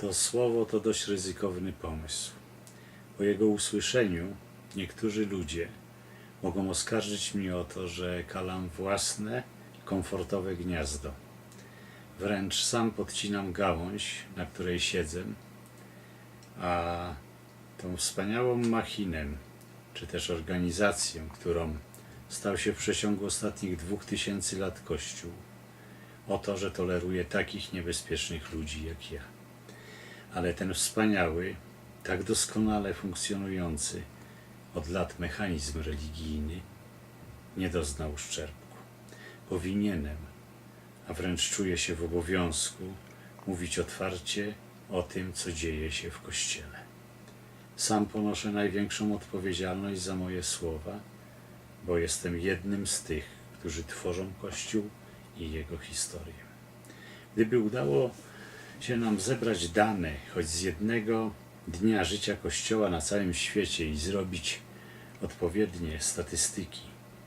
To słowo to dość ryzykowny pomysł. Po jego usłyszeniu niektórzy ludzie mogą oskarżyć mnie o to, że kalam własne, komfortowe gniazdo. Wręcz sam podcinam gałąź, na której siedzę, a tą wspaniałą machinę, czy też organizację, którą stał się w przeciągu ostatnich dwóch tysięcy lat Kościół, o to, że toleruje takich niebezpiecznych ludzi jak ja. Ale ten wspaniały, tak doskonale funkcjonujący od lat mechanizm religijny nie doznał uszczerbku. Powinienem, a wręcz czuję się w obowiązku mówić otwarcie o tym, co dzieje się w Kościele. Sam ponoszę największą odpowiedzialność za moje słowa, bo jestem jednym z tych, którzy tworzą Kościół i jego historię. Gdyby udało się nam zebrać dane choć z jednego dnia życia Kościoła na całym świecie i zrobić odpowiednie statystyki,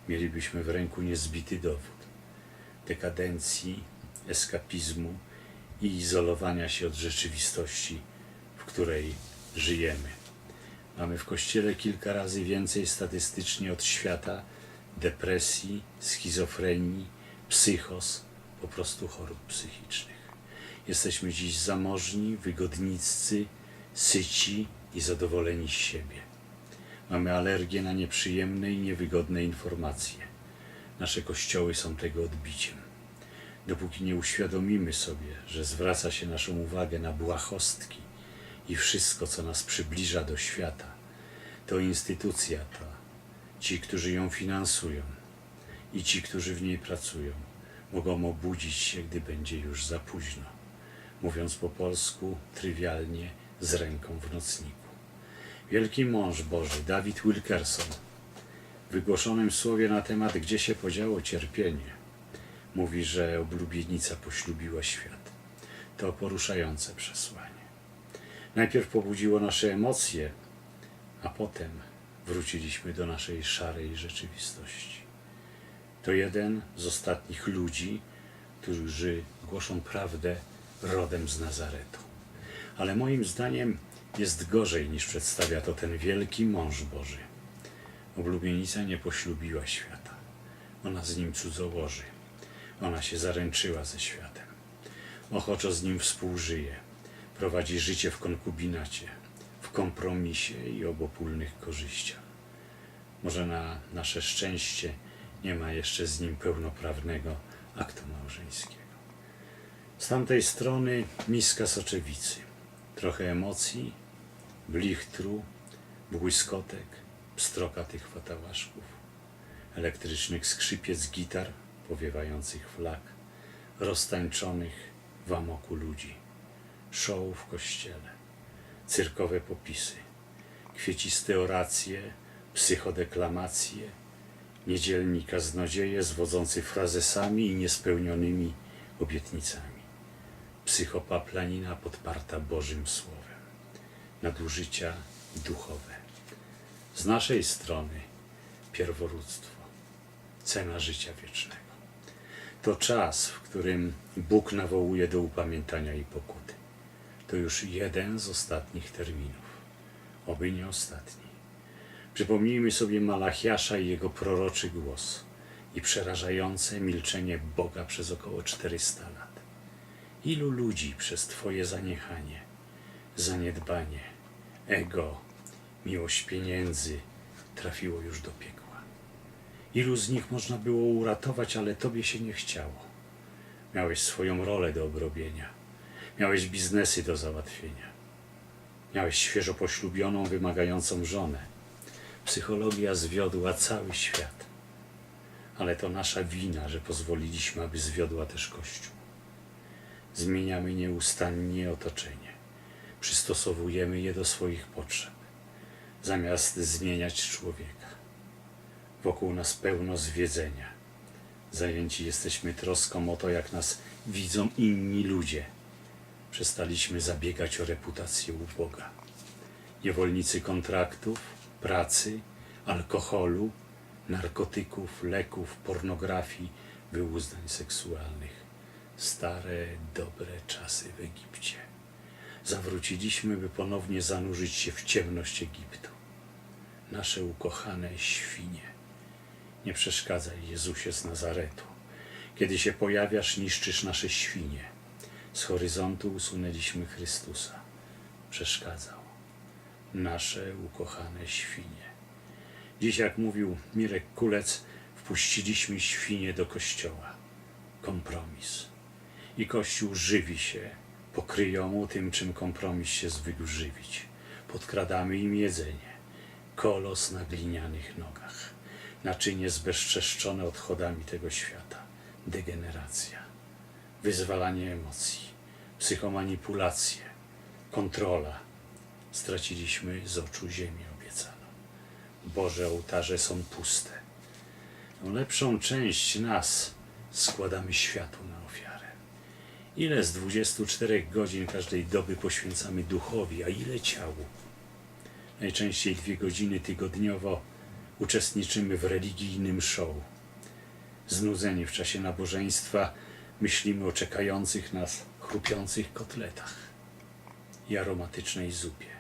mielibyśmy w ręku niezbity dowód dekadencji, eskapizmu i izolowania się od rzeczywistości, w której żyjemy. Mamy w Kościele kilka razy więcej statystycznie od świata depresji, schizofrenii, psychos, po prostu chorób psychicznych. Jesteśmy dziś zamożni, wygodniccy, syci i zadowoleni z siebie. Mamy alergię na nieprzyjemne i niewygodne informacje. Nasze kościoły są tego odbiciem. Dopóki nie uświadomimy sobie, że zwraca się naszą uwagę na błahostki i wszystko, co nas przybliża do świata, to instytucja ta, ci, którzy ją finansują i ci, którzy w niej pracują, mogą obudzić się, gdy będzie już za późno. Mówiąc po polsku, trywialnie, z ręką w nocniku. Wielki mąż Boży, Dawid Wilkerson, w wygłoszonym słowie na temat Gdzie się podziało cierpienie, mówi, że oblubienica poślubiła świat. To poruszające przesłanie. Najpierw pobudziło nasze emocje, a potem wróciliśmy do naszej szarej rzeczywistości. To jeden z ostatnich ludzi, którzy głoszą prawdę rodem z Nazaretu. Ale moim zdaniem jest gorzej niż przedstawia to ten wielki mąż Boży. Oblubienica nie poślubiła świata. Ona z nim cudzołoży. Ona się zaręczyła ze światem. Ochoczo z nim współżyje. Prowadzi życie w konkubinacie, w kompromisie i obopólnych korzyściach. Może na nasze szczęście nie ma jeszcze z nim pełnoprawnego aktu małżeńskiego. Z tamtej strony miska soczewicy, trochę emocji, blichtru, błyskotek, pstrokatych fatałaszków, elektrycznych skrzypiec gitar, powiewających flag, roztańczonych w amoku ludzi, show w kościele, cyrkowe popisy, kwieciste oracje, psychodeklamacje, niedzielni kaznodzieje zwodzący frazesami i niespełnionymi obietnicami, psychopaplanina podparta Bożym Słowem, nadużycia duchowe. Z naszej strony pierworództwo, cena życia wiecznego. To czas, w którym Bóg nawołuje do upamiętania i pokuty. To już jeden z ostatnich terminów, oby nie ostatni. Przypomnijmy sobie Malachiasza i jego proroczy głos i przerażające milczenie Boga przez około 400 lat. Ilu ludzi przez Twoje zaniechanie, zaniedbanie, ego, miłość pieniędzy trafiło już do piekła? Ilu z nich można było uratować, ale Tobie się nie chciało? Miałeś swoją rolę do obrobienia, miałeś biznesy do załatwienia, miałeś świeżo poślubioną, wymagającą żonę Psychologia zwiodła cały świat. Ale to nasza wina, że pozwoliliśmy, aby zwiodła też Kościół. Zmieniamy nieustannie otoczenie. Przystosowujemy je do swoich potrzeb, zamiast zmieniać człowieka. Wokół nas pełno zwiedzenia. Zajęci jesteśmy troską o to, jak nas widzą inni ludzie. Przestaliśmy zabiegać o reputację u Boga. Niewolnicy kontraktów, pracy, alkoholu, narkotyków, leków, pornografii, wyłudzeń seksualnych. Stare, dobre czasy w Egipcie. zawróciliśmy, by ponownie zanurzyć się w ciemność Egiptu. Nasze ukochane świnie. Nie przeszkadzaj, Jezusie z Nazaretu. Kiedy się pojawiasz, niszczysz nasze świnie. Z horyzontu usunęliśmy Chrystusa. Przeszkadzał. Nasze ukochane świnie. Dziś, jak mówił Mirek Kulec, wpuściliśmy świnie do kościoła. Kompromis. I kościół żywi się pokryjomu tym, czym kompromis się zwykł żywić. Podkradamy im jedzenie. Kolos na glinianych nogach. Naczynie zbezczeszczone odchodami tego świata. Degeneracja. Wyzwalanie emocji. Psychomanipulacje. Kontrola. Straciliśmy z oczu ziemię obiecaną. Boże ołtarze są puste. Lepszą część nas składamy światu. Ile z 24 godzin każdej doby poświęcamy duchowi, a ile ciału? Najczęściej dwie godziny tygodniowo uczestniczymy w religijnym show. Znudzeni w czasie nabożeństwa myślimy o czekających nas chrupiących kotletach i aromatycznej zupie.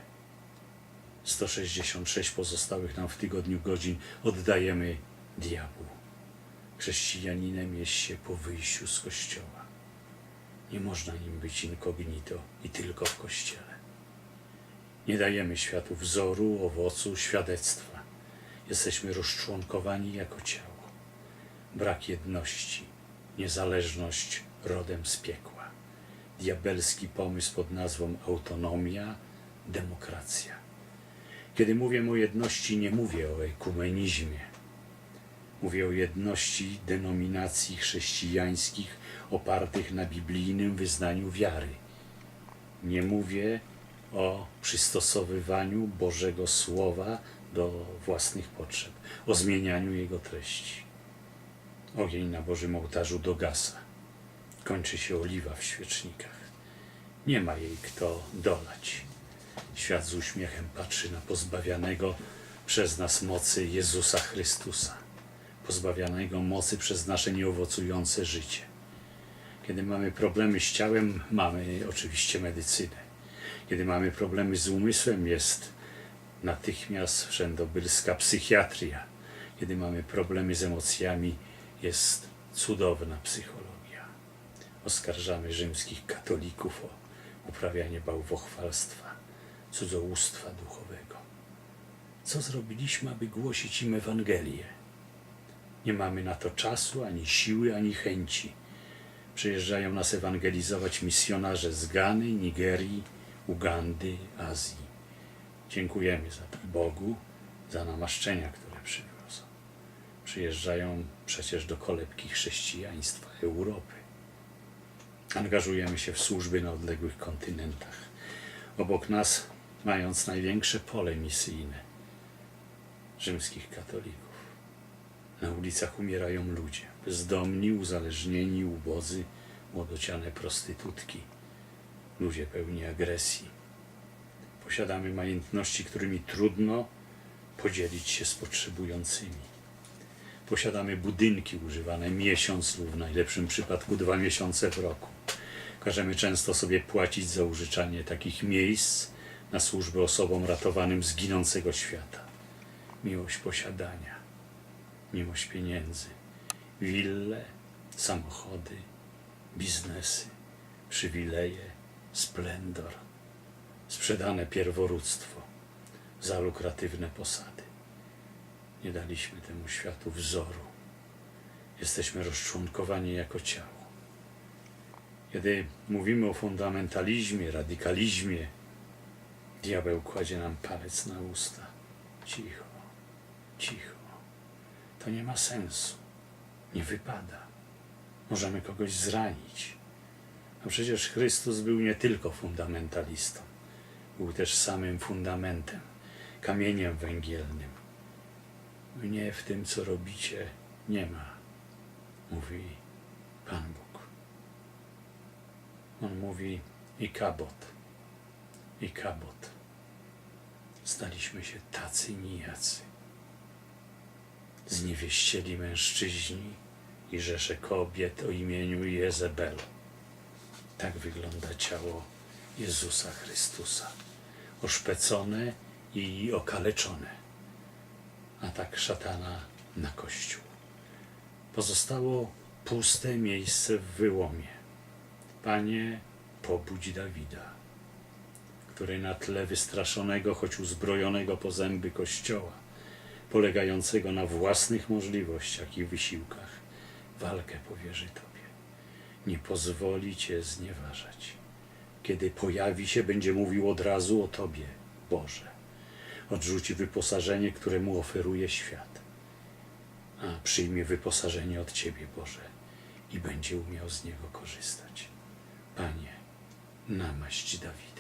166 pozostałych nam w tygodniu godzin oddajemy diabłu. Chrześcijaninem jest się po wyjściu z kościoła. Nie można nim być incognito i tylko w kościele. Nie dajemy światu wzoru, owocu, świadectwa. Jesteśmy rozczłonkowani jako ciało. Brak jedności, niezależność rodem z piekła. Diabelski pomysł pod nazwą autonomia, demokracja. Kiedy mówię o jedności, nie mówię o ekumenizmie. Mówię o jedności denominacji chrześcijańskich opartych na biblijnym wyznaniu wiary. Nie mówię o przystosowywaniu Bożego Słowa do własnych potrzeb, o zmienianiu jego treści. Ogień na Bożym ołtarzu dogasa. Kończy się oliwa w świecznikach. Nie ma jej kto dolać. Świat z uśmiechem patrzy na pozbawianego przez nas mocy Jezusa Chrystusa, pozbawianego mocy przez nasze nieowocujące życie. Kiedy mamy problemy z ciałem, mamy oczywiście medycynę. Kiedy mamy problemy z umysłem, jest natychmiast wszędobylska psychiatria. Kiedy mamy problemy z emocjami, jest cudowna psychologia. Oskarżamy rzymskich katolików o uprawianie bałwochwalstwa, cudzołóstwa duchowego. Co zrobiliśmy, aby głosić im Ewangelię? Nie mamy na to czasu, ani siły, ani chęci. Przyjeżdżają nas ewangelizować misjonarze z Gany, Nigerii, Ugandy, Azji. Dziękujemy za to Bogu, za namaszczenia, które przywiozą. Przyjeżdżają przecież do kolebki chrześcijaństwa Europy. Angażujemy się w służby na odległych kontynentach. Obok nas, mając największe pole misyjne rzymskich katolików. Na ulicach umierają ludzie, bezdomni, uzależnieni, ubodzy, młodociane prostytutki, ludzie pełni agresji. Posiadamy majątności, którymi trudno podzielić się z potrzebującymi. Posiadamy budynki używane miesiąc lub w najlepszym przypadku dwa miesiące w roku. Każemy często sobie płacić za użyczanie takich miejsc na służbę osobom ratowanym z ginącego świata. Miłość posiadania, miłość pieniędzy, wille, samochody, biznesy, przywileje, splendor, sprzedane pierworództwo za lukratywne posady. Nie daliśmy temu światu wzoru. Jesteśmy rozczłonkowani jako ciało. Kiedy mówimy o fundamentalizmie, radykalizmie, diabeł kładzie nam palec na usta. Cicho, cicho. To nie ma sensu. Nie wypada. Możemy kogoś zranić. A przecież Chrystus był nie tylko fundamentalistą. Był też samym fundamentem, kamieniem węgielnym. Mnie w tym, co robicie, nie ma, mówi Pan Bóg. On mówi i kabot, i kabot. Staliśmy się tacy nijacy. Zniewieścieli mężczyźni i rzesze kobiet o imieniu Jezebel. Tak wygląda ciało Jezusa Chrystusa, oszpecone i okaleczone, a tak szatana na kościół. Pozostało puste miejsce w wyłomie. Panie, pobudź Dawida, który na tle wystraszonego, choć uzbrojonego po zęby kościoła, polegającego na własnych możliwościach i wysiłkach, walkę powierzy Tobie. Nie pozwoli Cię znieważać. Kiedy pojawi się, będzie mówił od razu o Tobie, Boże. Odrzuci wyposażenie, które mu oferuje świat, a przyjmie wyposażenie od Ciebie, Boże, i będzie umiał z niego korzystać. Panie, namaść Dawida.